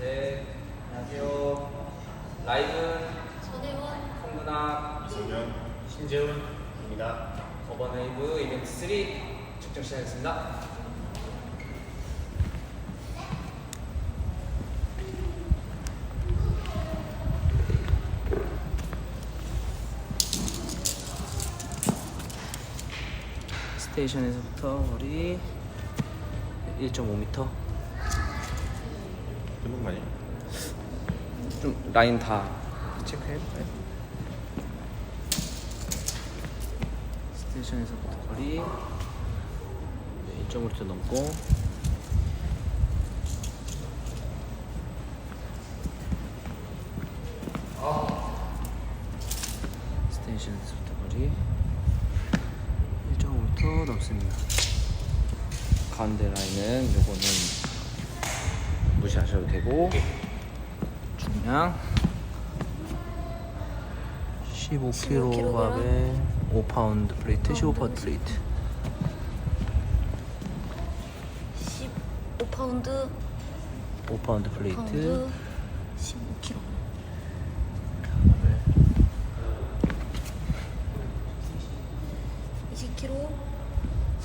셋. 안녕하세요. 라이브 전혜원 홍근학 이성현 신재훈입니다. 저번 웨이브 이벤트 3 측정 시작했습니다. 스테이션에서부터 거리 1.5m 거 아니야? 좀 라인 다 체크해볼까요? 스테이션에서부터 거리 1.5m 넘고 스테이션에서부터 거리 1.5m 넘습니다. 가운데 라인은 요거는 무시하셔도 되고. 중량 15kg 밥에 5파운드 플레이트 15파운드 플레이트. 15파운드? 5파운드 플레이트. 파운드. 15kg 네. 20kg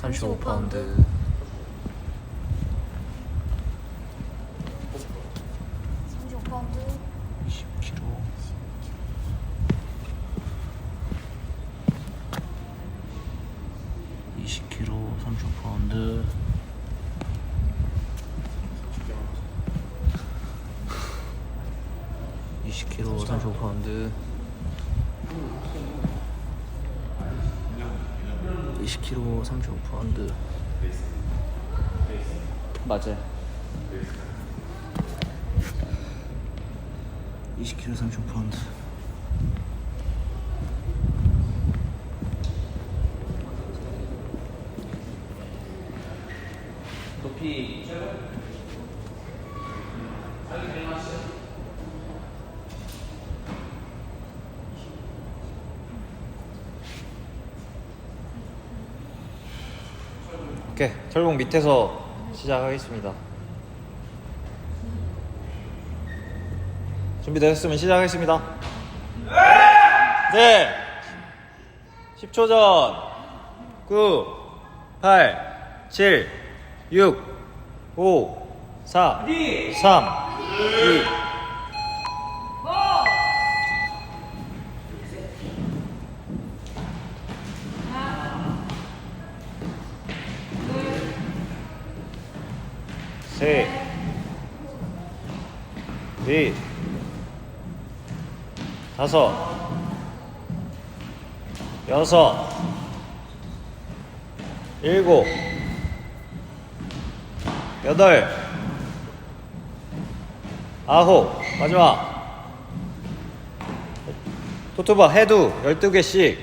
35파운드 삼십오 파운드 20kg 20kg 30파운드 (20 k g 35파운드) (20 k g 35파운드) 맞아요 20kg 35파운드. 높이 철봉 밑에서 시작하겠습니다. 준비되셨으면 시작하겠습니다. 네! 10초 전. 9 8 7 6 5 4 3 2 다섯, 여섯, 일곱, 여덟, 아홉, 마지막. 토토바 해두 12개씩.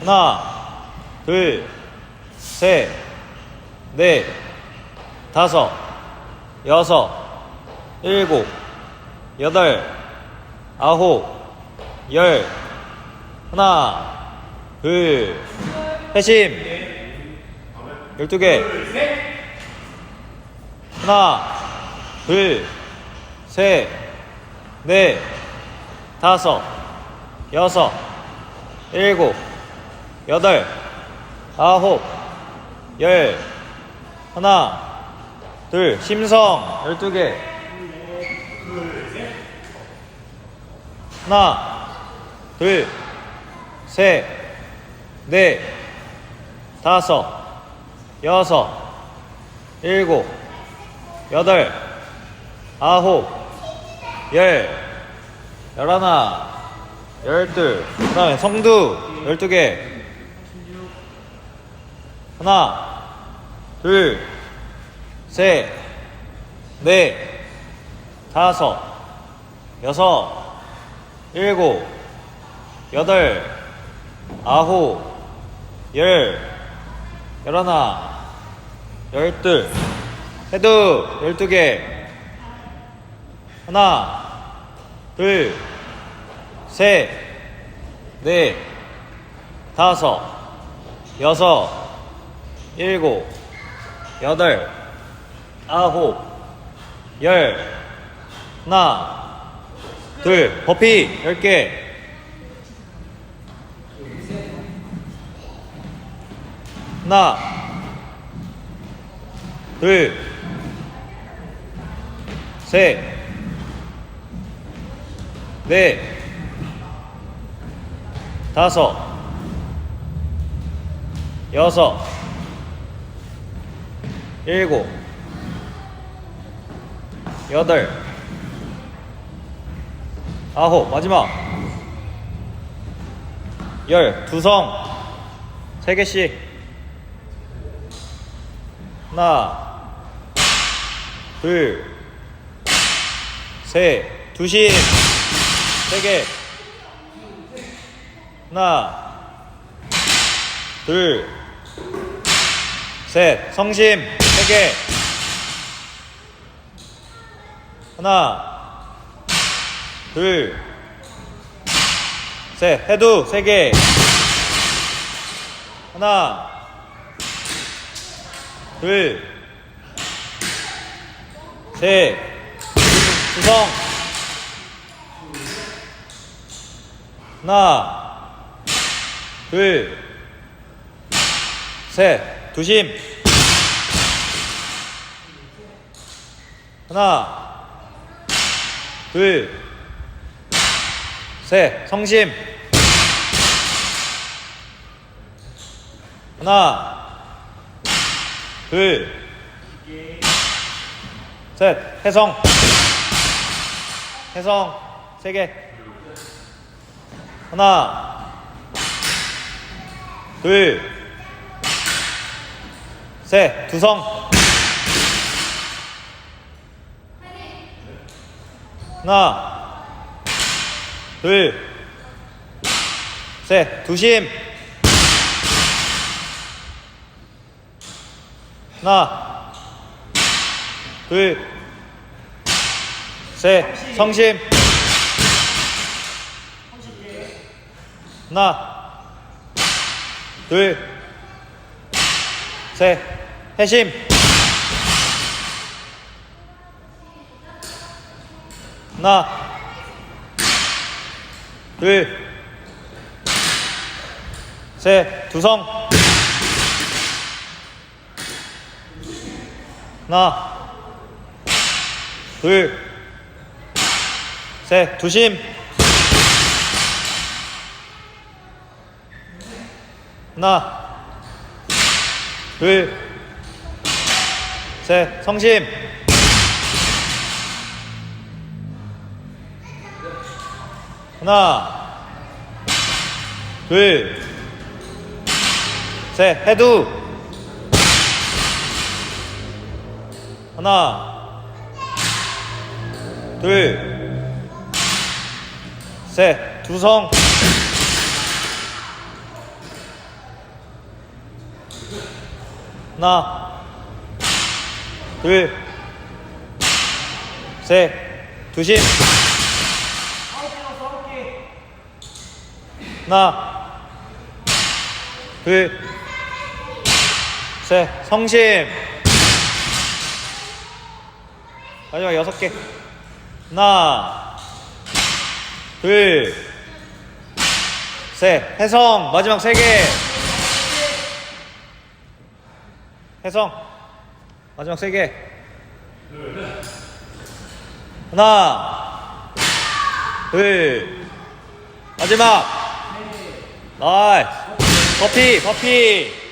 하나, 둘, 셋, 넷, 다섯, 여섯, 일곱, 여덟, 아홉, 열. 하나, 둘, 회심. 열두 개. 하나, 둘, 셋, 넷, 다섯, 여섯, 일곱, 여덟, 아홉, 열, 하나, 둘, 심성, 열두 개. 하나, 둘, 셋, 넷, 다섯, 여섯, 일곱, 여덟, 아홉, 열, 열하나, 열둘, 그 다음에 성두, 열두 개. 하나, 둘, 셋, 넷, 다섯, 여섯, 일곱, 여덟, 아홉, 열, 열하나, 열둘, 해두, 열두 개. 하나, 둘, 셋, 넷, 다섯, 여섯, 일곱, 여덟, 아홉, 열, 하나, 둘, 버피 열 개. 하나, 둘, 셋, 넷, 다섯, 여섯, 일곱, 여덟, 아홉, 마지막. 열, 두성, 세 개씩. 하나, 둘, 셋, 두심, 세 개. 하나, 둘, 셋, 성심, 세 개. 하나, 둘, 셋, 해두, 세 개. 하나, 둘, 셋, 구성. 하나, 둘, 셋, 두심. 하나, 둘, 셋, 성심. 하나, 둘, 셋, 해성. 해성, 세 개. 하나, 둘, 셋, 두성. 하나, 둘, 셋, 두심. 하나, 둘, 셋, 성심. 하나, 둘, 셋, 해심. 하나, 둘, 셋, 두성. 하나, 둘, 셋, 두심. 하나, 둘, 셋, 성심. 하나, 둘, 셋, 해두. 하나, 둘, 셋, 두성. 하나, 둘, 셋, 두심. 하나, 둘, 셋, 성심. 마지막 여섯 개. 하나, 둘, 셋, 해성. 마지막 세 개. 해성. 마지막 세 개. 하나, 둘, 마지막. 나이스. 버피, 버피.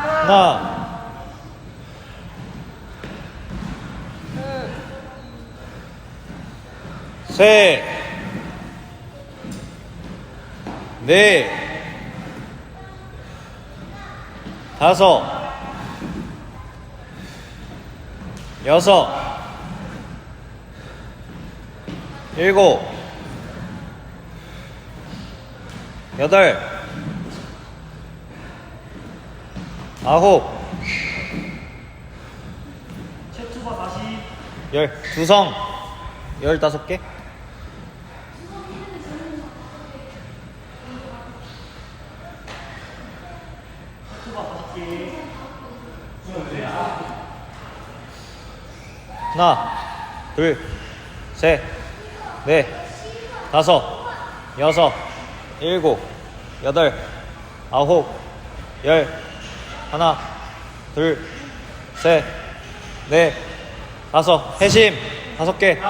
하나, 셋, 넷, 다섯, 여섯, 일곱, 여덟, 아홉, 열, 두성, 열다섯 개 하나 둘 셋 넷 다섯 여섯 일곱 여덟 아홉 열. 하나 둘 셋 넷 다섯. 해심. 다섯 개.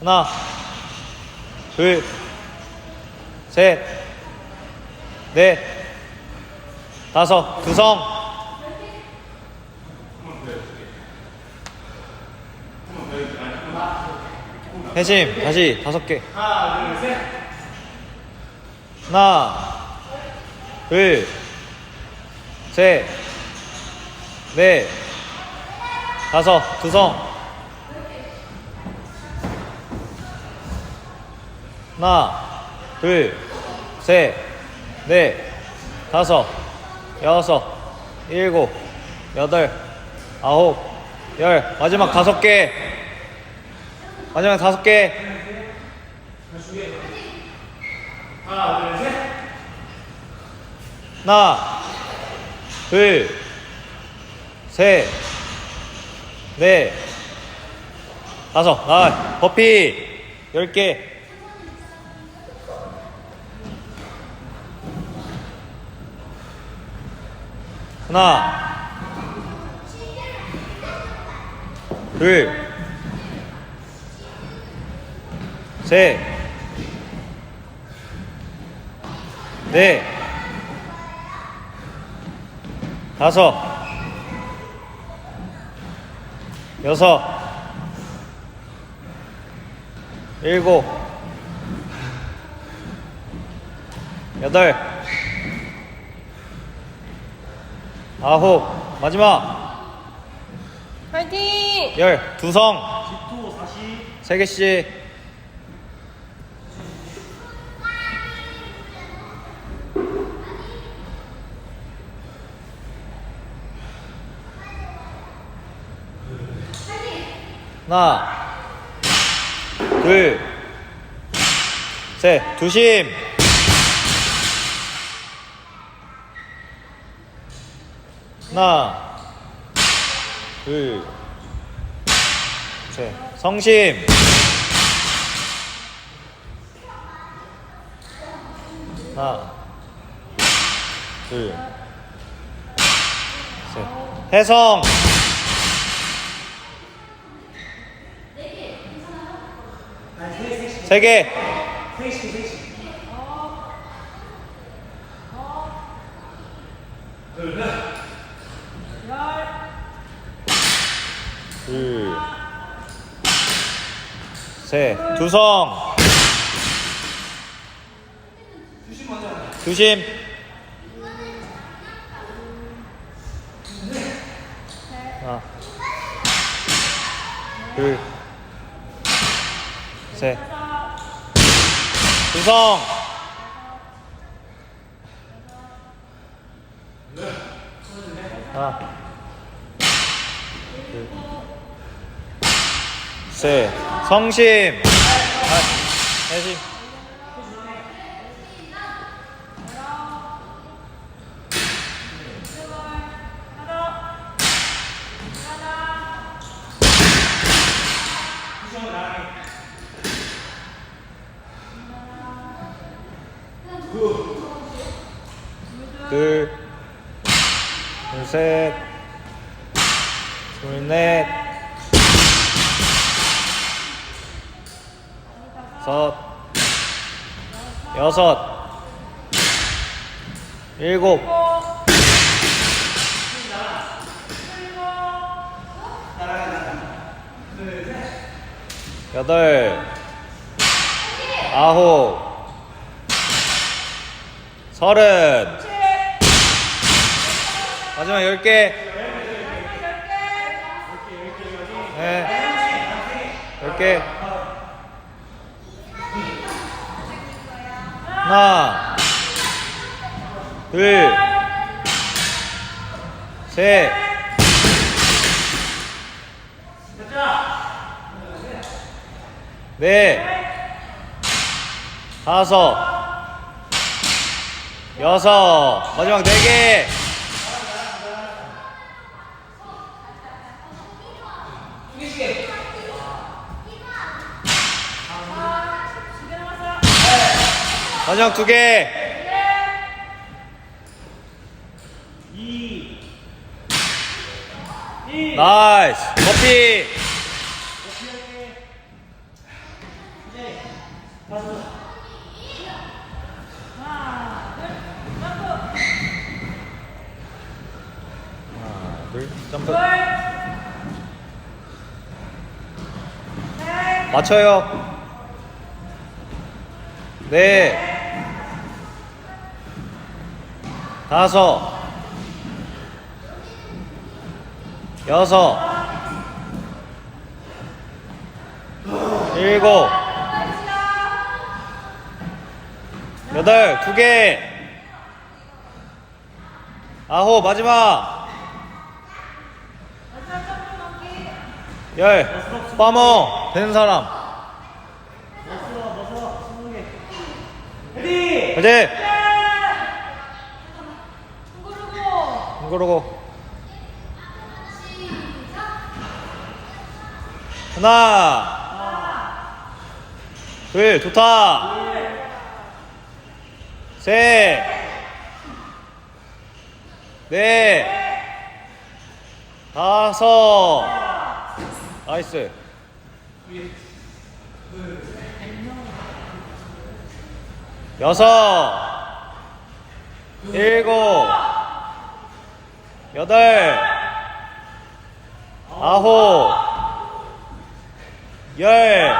하나 둘셋넷 다섯. 두성 해심 다시 다섯 개. 하나 둘셋넷 다섯 두성. 하나 둘셋넷 다섯 여섯 일곱 여덟 아홉 열. 마지막 다섯 개 마지막 다섯 개. 하나 둘셋넷 다섯. 나 버피. 열 개. 하나 둘 셋, 넷, 다섯, 여섯, 일곱, 여덟, 아홉, 마지막, 파이팅! 열, 두성, 세 개씩. 하나, 둘, 셋, 두심. 하나, 둘, 셋, 성심. 하나, 둘, 셋, 해성. 세 개. 둘, 셋, 두성. 두심. 하나, 둘, 셋. 두성. 하나, 둘, 셋. 성심. 아, 해심. 둘, 둘, 셋, 둘, 넷, 섯, 여섯, 일곱, 여덟, 아홉, 서른, 마지막 열 개. 네. 열 개. 하나, 둘, 셋, 네, 다섯, 여섯, 마지막 네 개. 마지막 두 개. 나이스. 커피. 하나, 둘, 점프. 맞춰요. 네. 다섯. 여섯. 일곱. 여덟. 두 개. 아홉. 마지막. 열. 빠머. 되는 사람. 화이팅! 그러고. 하나. 둘 좋다. 셋 넷. 다섯. 나이스 여섯 일곱 여덟 아홉 열.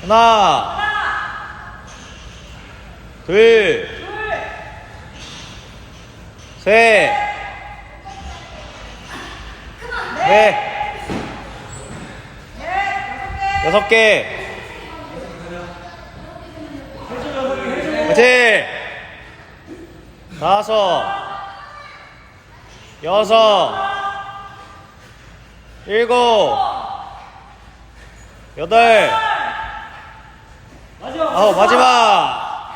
하나 둘. 셋, 넷, 여섯 개, 그렇지, 다섯, 여섯, 일곱, 여덟, 아홉, 마지막,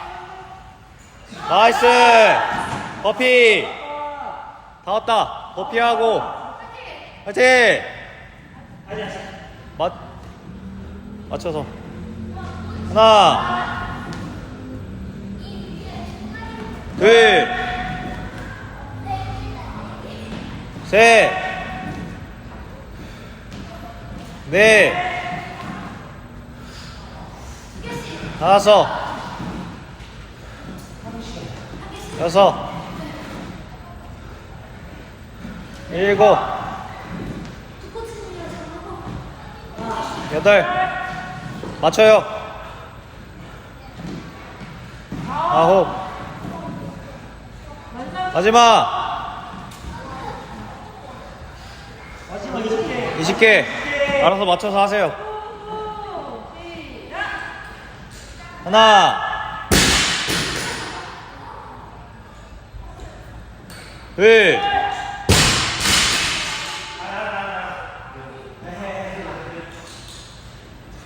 나이스, 커피, 다 왔다, 커피하고, 화이팅! 맞, 맞춰서. 하나, 둘, 셋, 넷, 다섯, 여섯, 일곱, 여덟, 맞춰요. 아홉, 마지막. 20개. 알아서 맞춰서 하세요. 하나, 둘,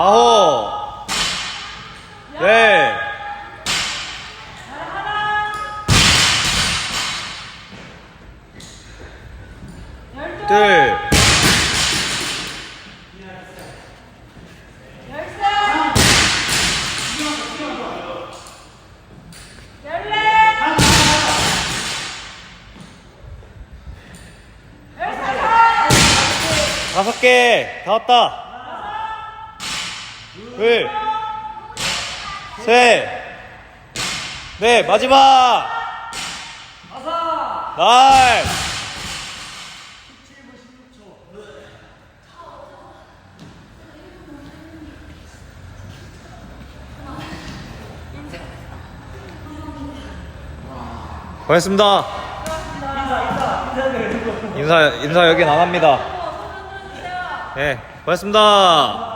아홉, 열, 둘, 다섯 개, 다 왔다. 둘, 셋, 네, 마지막! 나이스! 고맙습니다. 인사, 인사 여긴 안 합니다. 네, 고맙습니다.